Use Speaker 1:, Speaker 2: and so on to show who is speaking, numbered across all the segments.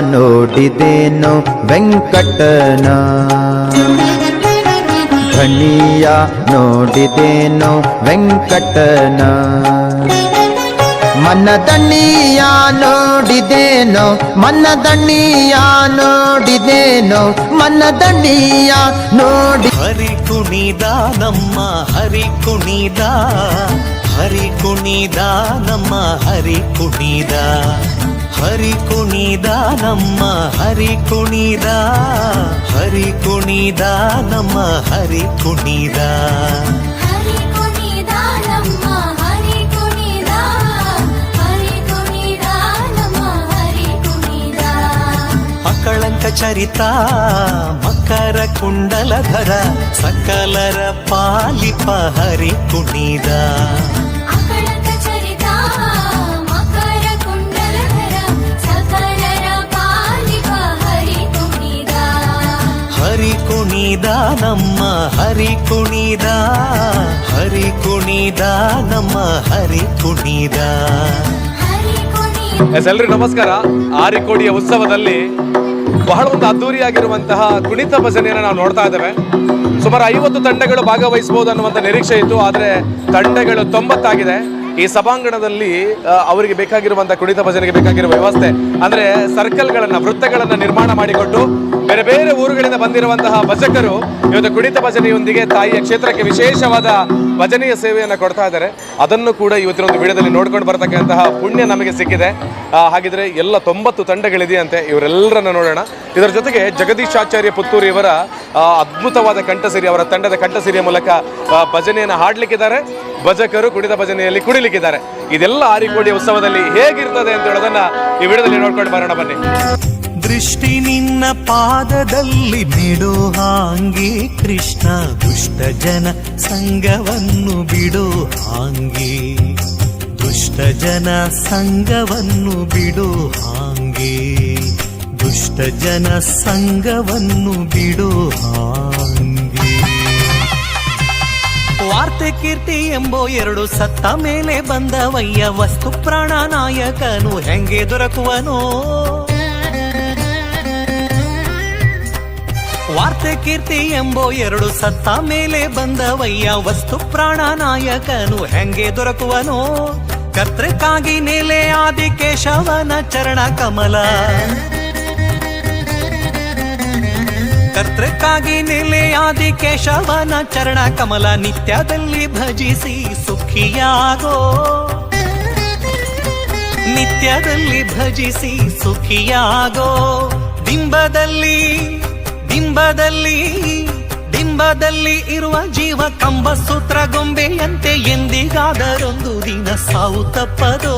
Speaker 1: ನೋಡಿದೇನೋ ವೆಂಕಟನ. ಧಣಿಯ ನೋಡಿದೇನೋ ವೆಂಕಟನ. ಮನ್ನದಣ್ಣಿಯ ನೋಡಿದೇನೋ ಮನ್ನದಣ್ಣಿಯ ನೋಡಿದೇನೋ ಮನ್ನದಣ್ಣಿಯ ನೋಡಿ
Speaker 2: ಹರಿ ಕುಣಿದ ನಮ್ಮ ಹರಿ ಕುಣಿದ ಹರಿ ಕುಣಿದ ನಮ್ಮ ಹರಿ ಕುಣಿದ ಹರಿ ಕುಣಿದ ನಮ್ಮ ಹರಿ ಕುಣಿದ ಹರಿ ಕುಣಿದ ನಮ್ಮ ಹರಿ ಕುಣಿದ ಅಕಳಂಕ ಚರಿತ ಮಕರ ಕುಂಡಲಧರ ಸಕಲರ ಪಾಲಿಪ ಹರಿ ಕುಣಿದ.
Speaker 3: ಅಕಳಕ ಮಕರ ಕುಂಡಲಧರ ಸಕಲರ ಪಾಲಿಪ ಹರಿ ಕುಣಿದ.
Speaker 2: ಹರಿ ಕುಣಿದ ನಮ್ಮ ಹರಿ ಕುಣಿದ. ಹರಿ ಕುಣಿದ ನಮ್ಮ ಹರಿ ಕುಣಿದ.
Speaker 3: ಹರಿ ಕುಣಿದ.
Speaker 4: ಎಸ್ ಎಲ್ರಿಗೂ ನಮಸ್ಕಾರ. ಆರಿಕೋಡಿಯ ಉತ್ಸವದಲ್ಲಿ ಬಹಳ ಒಂದು ಅದ್ದೂರಿಯಾಗಿರುವಂತಹ ಕುಣಿತ ಭಜನೆಯನ್ನು ನಾವು ನೋಡ್ತಾ ಇದ್ದೇವೆ. ಸುಮಾರು ಐವತ್ತು ತಂಡಗಳು ಭಾಗವಹಿಸಬಹುದು ಅನ್ನುವಂಥ ನಿರೀಕ್ಷೆ ಇತ್ತು, ಆದರೆ ತಂಡಗಳು ತೊಂಬತ್ತಾಗಿದೆ. ಈ ಸಭಾಂಗಣದಲ್ಲಿ ಅವರಿಗೆ ಬೇಕಾಗಿರುವಂತಹ ಕುಣಿತ ಭಜನೆಗೆ ಬೇಕಾಗಿರುವ ವ್ಯವಸ್ಥೆ, ಅಂದ್ರೆ ಸರ್ಕಲ್ಗಳನ್ನ, ವೃತ್ತಗಳನ್ನ ನಿರ್ಮಾಣ ಮಾಡಿಕೊಟ್ಟು ಬೇರೆ ಬೇರೆ ಊರುಗಳಿಂದ ಬಂದಿರುವಂತಹ ಭಜಕರು ಇವತ್ತು ಕುಣಿತ ಭಜನೆಯೊಂದಿಗೆ ತಾಯಿಯ ಕ್ಷೇತ್ರಕ್ಕೆ ವಿಶೇಷವಾದ ಭಜನೆಯ ಸೇವೆಯನ್ನು ಕೊಡ್ತಾ ಇದ್ದಾರೆ. ಅದನ್ನು ಕೂಡ ಇವತ್ತಿನ ಒಂದು ವಿಡಿಯೋದಲ್ಲಿ ನೋಡ್ಕೊಂಡು ಬರ್ತಕ್ಕಂತಹ ಪುಣ್ಯ ನಮಗೆ ಸಿಕ್ಕಿದೆ. ಹಾಗಿದ್ರೆ ಎಲ್ಲ ತೊಂಬತ್ತು ತಂಡಗಳಿದೆಯಂತೆ ಇವರೆಲ್ಲರನ್ನ ನೋಡೋಣ. ಇದರ ಜೊತೆಗೆ ಜಗದೀಶಾಚಾರ್ಯ ಪುತ್ತೂರಿವರ ಅದ್ಭುತವಾದ ಕಂಠಸಿರಿ, ಅವರ ತಂಡದ ಕಂಠಸಿರಿಯ ಮೂಲಕ ಭಜನೆಯನ್ನು ಹಾಡ್ಲಿಕ್ಕಿದ್ದಾರೆ. ಭಜಕರು ಕುಡಿದ ಭಜನೆಯಲ್ಲಿ ಕುಣಿಲಿಕ್ಕಿದ್ದಾರೆ. ಇದೆಲ್ಲ ಆರಿಕೋಡಿ ಉತ್ಸವದಲ್ಲಿ ಹೇಗಿರ್ತದೆ ಅಂತ ಹೇಳೋದನ್ನ ಈ ವಿಡಿಯೋದಲ್ಲಿ ನೋಡ್ಕೊಂಡು ಬರೋಣ ಬನ್ನಿ.
Speaker 2: ದೃಷ್ಟಿ ನಿನ್ನ ಪಾದದಲ್ಲಿ ಬಿಡೋ ಹಾಂಗೆ ಕೃಷ್ಣ ದುಷ್ಟ ಜನ ಸಂಘವನ್ನು ಬಿಡೋ ಹಾಂಗೆ. ದುಷ್ಟ ಜನ ಸಂಗವನ್ನು ಬಿಡೋ ಹಾಂಗೆ. ದುಷ್ಟ ಜನ ಸಂಘವನ್ನು ಬಿಡೋ ಹಾಂಗೆ. ವಾರ್ತೆ ಕೀರ್ತಿ ಎಂಬೋ ಎರಡು ಸತ್ತ ಮೇಲೆ ಬಂದವಯ್ಯ ವಸ್ತು ಪ್ರಾಣ ನಾಯಕನು ಹೆಂಗೆ ದೊರಕುವನೋ? ವಾರ್ತೆ ಕೀರ್ತಿ ಎಂಬೋ ಎರಡು ಸತ್ತ ಮೇಲೆ ಬಂದವಯ್ಯ ವಸ್ತು ಪ್ರಾಣ ನಾಯಕನು ಹೆಂಗೆ ದೊರಕುವನೋ? ಕರ್ತೃಕ್ಕಾಗಿ ನೆಲೆ ಆದಿ ಕೇಶವನ ಚರಣ ಕಮಲ. ಕರ್ತೃಕ್ಕಾಗಿ ಆದಿ ಕೇಶವನ ಚರಣ ಕಮಲ ನಿತ್ಯದಲ್ಲಿ ಭಜಿಸಿ ಸುಖಿಯಾಗೋ. ನಿತ್ಯದಲ್ಲಿ ಭಜಿಸಿ ಸುಖಿಯಾಗೋ. ದಿಂಬದಲ್ಲಿ ದಿಂಬದಲ್ಲಿ ದಿಂಬದಲ್ಲಿ ಇರುವ ಜೀವ ಕಂಬ ಸೂತ್ರ ಗೊಂಬೆಯಂತೆ ಎಂದಿಗಾದರೊಂದು ದಿನ ಸಾವು ತಪ್ಪದೋ?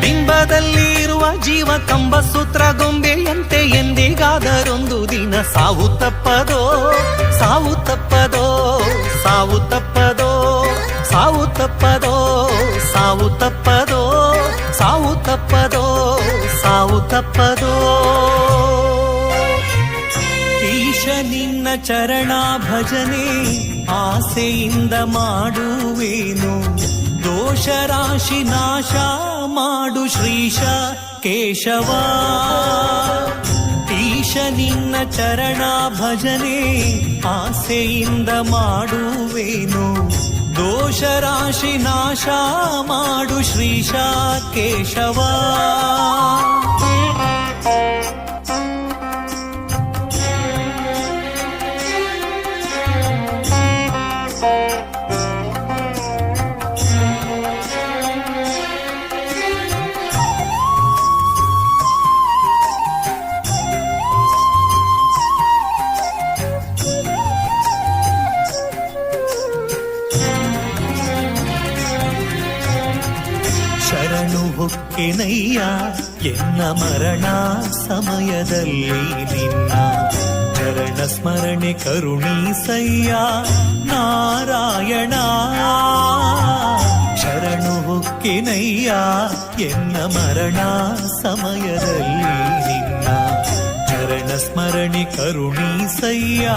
Speaker 2: ಬಿಂಬದಲ್ಲಿ ಇರುವ ಜೀವ ಕಂಬ ಸೂತ್ರ ಗೊಂಬೆಯಂತೆ ಎಂದಿಗಾದರೊಂದು ದಿನ ಸಾವು ತಪ್ಪದೋ? ಸಾವು ತಪ್ಪದೋ? ಸಾವು ತಪ್ಪದೋ? ಸಾವು ತಪ್ಪದೋ? ಸಾವು ತಪ್ಪದೋ? ಸಾವು ತಪ್ಪದೋ? ಸಾವು ತಪ್ಪದೋ? ನಿನ್ನ ಚರಣ ಭಜನೆ ಆಸೆಯಿಂದ ಮಾಡುವೇನು? ದೋಷ ರಾಶಿ ನಾಶ ಮಾಡು ಶ್ರೀಶ ಕೇಶವ. ಈಶ ನಿನ್ನ ಚರಣ ಭಜನೆ ಆಸೆಯಿಂದ ಮಾಡುವೇನು? ದೋಷ ರಾಶಿ ನಾಶ ಮಾಡು ಶ್ರೀಶ ಕೇಶವ. ಎನ್ನ ಮರಣ ಸಮಯದಲ್ಲಿ ನಿನ್ನ ಚರಣ ಸ್ಮರಣೆ ಕರುಣೀಸಯ್ಯ ನಾರಾಯಣ ಶರಣು ಹೊಕ್ಕೆನಯ್ಯ ಎನ್ನ ಮರಣ ಸಮಯದಲ್ಲಿ ನಿನ್ನ ಚರಣ ಸ್ಮರಣೆ ಕರುಣೀಸಯ್ಯ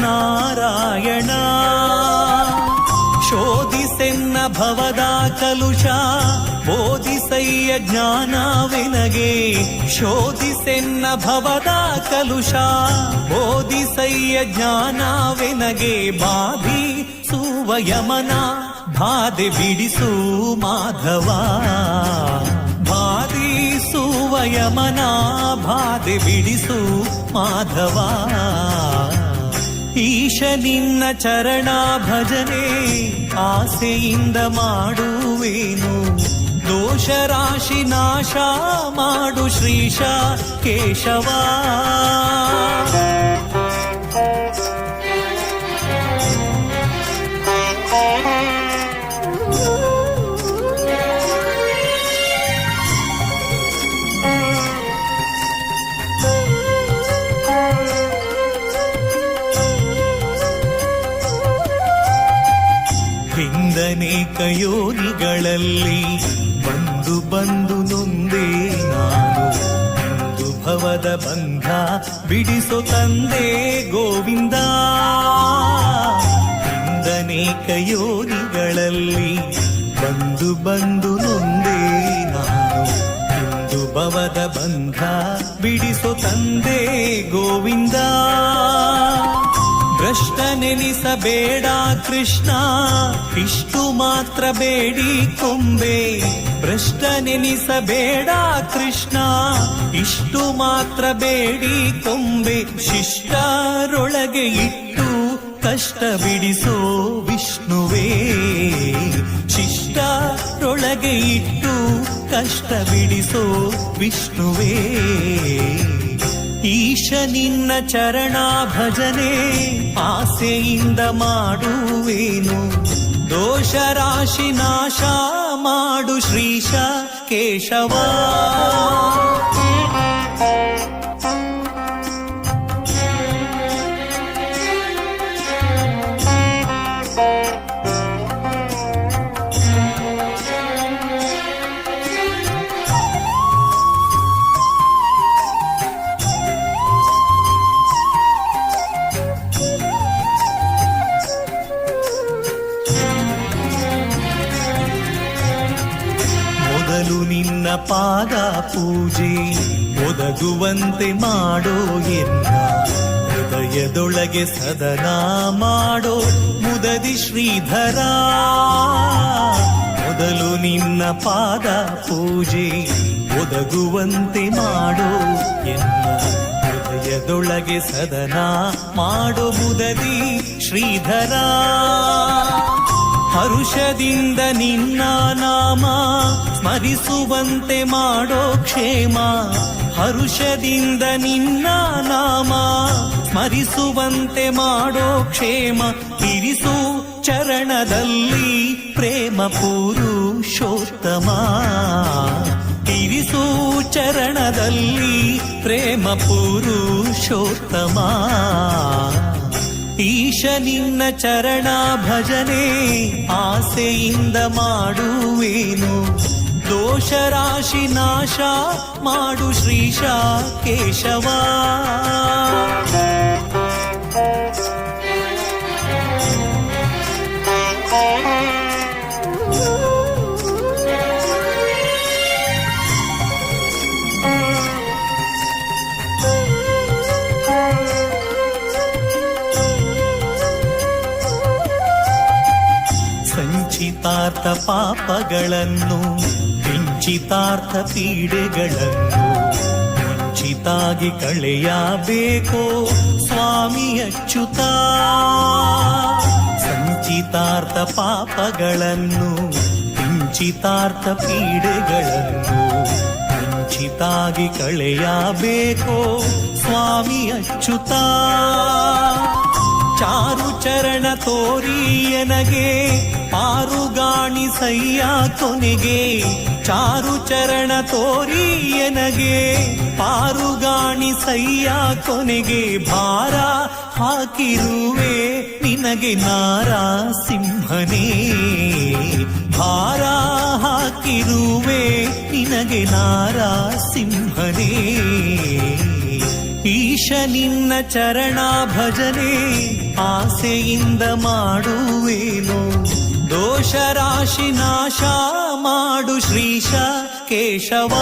Speaker 2: ನಾರಾಯಣ ಶೋಧಿಸೆನ್ನ ಭವದ ಕಲುಷ ಬೋಧಿಸಯ್ಯ ಜ್ಞಾನವೆನಗೆ? ಶೋಧಿಸೆನ್ನ ಭವದ ಕಲುಷ ಬೋಧಿಸಯ್ಯ ಜ್ಞಾನವೆನಗೆ? ಬಾಧಿ ಸುವಯಮನ, ಬಾಧೆ ಬಿಡಿಸು ಮಾಧವ. ಬಾಧಿಸುವ ಯಮನ ಬಾಧೆ ಬಿಡಿಸು ಮಾಧವ. ಈಶ ನಿನ್ನ ಚರಣ ಭಜನೆ ಆಸೆಯಿಂದ ಮಾಡುವೇನು. ದೋಷ ರಾಶಿ ನಾಶ ಮಾಡು ಶ್ರೀಶ ಕೇಶವ ಯೋನಿಗಳಲ್ಲಿ ಬಂದು ಬಂದು ನೊಂದೇ ನಾನು. ಬಂದು ಭವದ ಬಂಧ ಬಿಡಿಸೋ ತಂದೆ ಗೋವಿಂದ. ಹಿಂದನೇಕ ಯೋನಿಗಳಲ್ಲಿ ಬಂದು ಬಂದು ನೊಂದೇ ನಾನು. ಬಂದು ಭವದ ಬಂಧ ಬಿಡಿಸೋ ತಂದೆ ಗೋವಿಂದ. ಭ್ರಷ್ಟ ನೆನಿಸಬೇಡ ಕೃಷ್ಣ. ಇಷ್ಟು ಮಾತ್ರ ಬೇಡಿ ಕೊಂಬೆ. ಭ್ರಷ್ಟ ನೆನಿಸಬೇಡ ಕೃಷ್ಣ. ಇಷ್ಟು ಮಾತ್ರ ಬೇಡಿ ಕೊಂಬೆ. ಶಿಷ್ಟರೊಳಗೆ ಇಟ್ಟು ಕಷ್ಟ ಬಿಡಿಸೋ ವಿಷ್ಣುವೇ. ಶಿಷ್ಟರೊಳಗೆ ಇಟ್ಟು ಕಷ್ಟ ಬಿಡಿಸೋ ವಿಷ್ಣುವೇ. ಈಶ ನಿನ್ನ ಚರಣ ಭಜನೆ ಆಸೆಯಿಂದ ಮಾಡುವೇನು. ದೋಷ ರಾಶಿ ನಾಶ ಮಾಡು ಶ್ರೀಶ ಕೇಶವ ಪೂಜೆ ಒದಗುವಂತೆ ಮಾಡೋ ಎನ್ನ. ಹೃದಯದೊಳಗೆ ಸದನಾ ಮಾಡೋ ಮುದದಿ ಶ್ರೀಧರ. ಮೊದಲು ನಿನ್ನ ಪಾದ ಪೂಜೆ ಒದಗುವಂತೆ ಮಾಡೋ ಎನ್ನ. ಹೃದಯದೊಳಗೆ ಸದನಾ ಮಾಡೋ ಮುದದಿ ಶ್ರೀಧರ. ಹರುಷದಿಂದ ನಿನ್ನ ನಾಮ ಸ್ಮರಿಸುವಂತೆ ಮಾಡೋ ಕ್ಷೇಮ. ಹರುಷದಿಂದ ನಿನ್ನ ನಾಮ ಸ್ಮರಿಸುವಂತೆ ಮಾಡೋ ಕ್ಷೇಮ. ಇರಿಸು ಚರಣದಲ್ಲಿ ಪ್ರೇಮ ಪುರುಷೋತ್ತಮ. ಇರಿಸು ಚರಣದಲ್ಲಿ ಪ್ರೇಮ ಪುರುಷೋತ್ತಮ. ಈಶ ನಿನ್ನ ಚರಣ ಭಜನೆ ಆಸೆಯಿಂದ ಮಾಡುವೇನು ದೋಷ ರಾಶಿ ನಾಶ ಮಾಡು ಶ್ರೀಶ ಕೇಶವ ಸಂಚಿತಾರ್ಥ ಪಾಪಗಳನ್ನು, ಕಿಂಚಿತಾರ್ಥ ಪೀಡೆಗಳನ್ನು ಮುಂಚಿತಾಗಿ ಕಳೆಯಬೇಕೋ ಸ್ವಾಮಿ ಅಚ್ಯುತ? ಸಂಚಿತಾರ್ಥ ಪಾಪಗಳನ್ನು, ಕಿಂಚಿತಾರ್ಥ ಪೀಡೆಗಳನ್ನು ಮುಂಚಿತಾಗಿ ಕಳೆಯಬೇಕೋ ಸ್ವಾಮಿ ಅಚ್ಯುತ? ಚಾರು ಚರಣ ತೋರಿಯನಗೆ ಪಾರುಗಾಣಿ ಸಯ್ಯ ಕೊನೆಗೆ. ಚಾರು ಚರಣ ತೋರಿಯನಗೆ ಪಾರುಗಾಣಿ ಸಯ್ಯ ಕೊನೆಗೆ. ಭಾರ ಹಾಕಿರುವೆ ನಿನಗೆ ನಾರ ಸಿಂಹನೇ ಭಾರ ಹಾಕಿರುವೆ ನಿನಗೆ ನಾರ ಸಿಂಹನೇ ಈಶ ನಿನ್ನ ಚರಣ ಭಜನೆ ಆಸೆಯಿಂದ ಮಾಡುವೇನು? ದೋಷ ರಾಶಿ ನಾಶ ಮಾಡು ಶ್ರೀಶ ಕೇಶವ.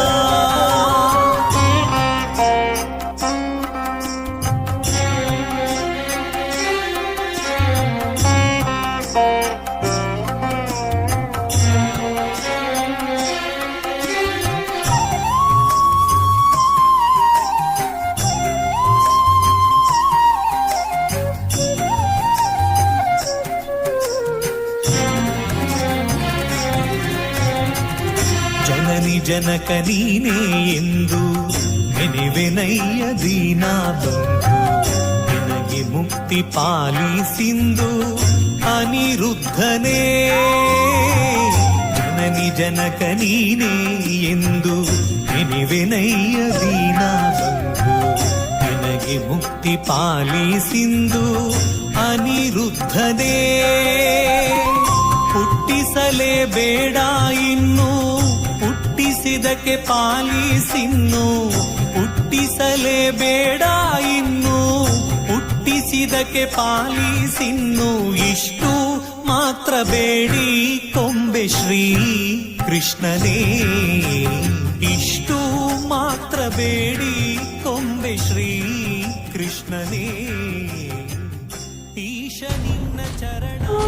Speaker 2: ಜನಕ ನೀನೇ ಎಂದು ನೆನೆವೆನಯ್ಯ ದೀನಾ ಬಂಧು ನಿನಗೆ ಮುಕ್ತಿ ಪಾಲಿಸಿಂದು ಅನಿರುದ್ಧನೇ ಜನನಿ ಜನಕ ನೀನೇ ಎಂದು ನೆನೆವೆನಯ್ಯ ದೀನಾ ಬಂಧು ನಿನಗೆ ಮುಕ್ತಿ ಪಾಲಿಸಿಂದು ಅನಿರುದ್ಧನೇ ಹುಟ್ಟಿಸಲೇ ಬೇಡ ಇನ್ನು ಹುಟ್ಟಿಸಿದಕ್ಕೆ ಪಾಲಿಸಿನ್ನು ಹುಟ್ಟಿಸಲೇ ಬೇಡ ಇನ್ನು, ಹುಟ್ಟಿಸಿದಕ್ಕೆ ಪಾಲಿಸಿನ್ನು ಇಷ್ಟು ಮಾತ್ರ ಬೇಡಿ ಕೊಂಬೆ ಶ್ರೀ ಕೃಷ್ಣನೇ, ಇಷ್ಟು ಮಾತ್ರ ಬೇಡಿ ಕೊಂಬೆ ಶ್ರೀ ಕೃಷ್ಣನೇ, ಈಶ ನಿನ್ನ ಚರಣ.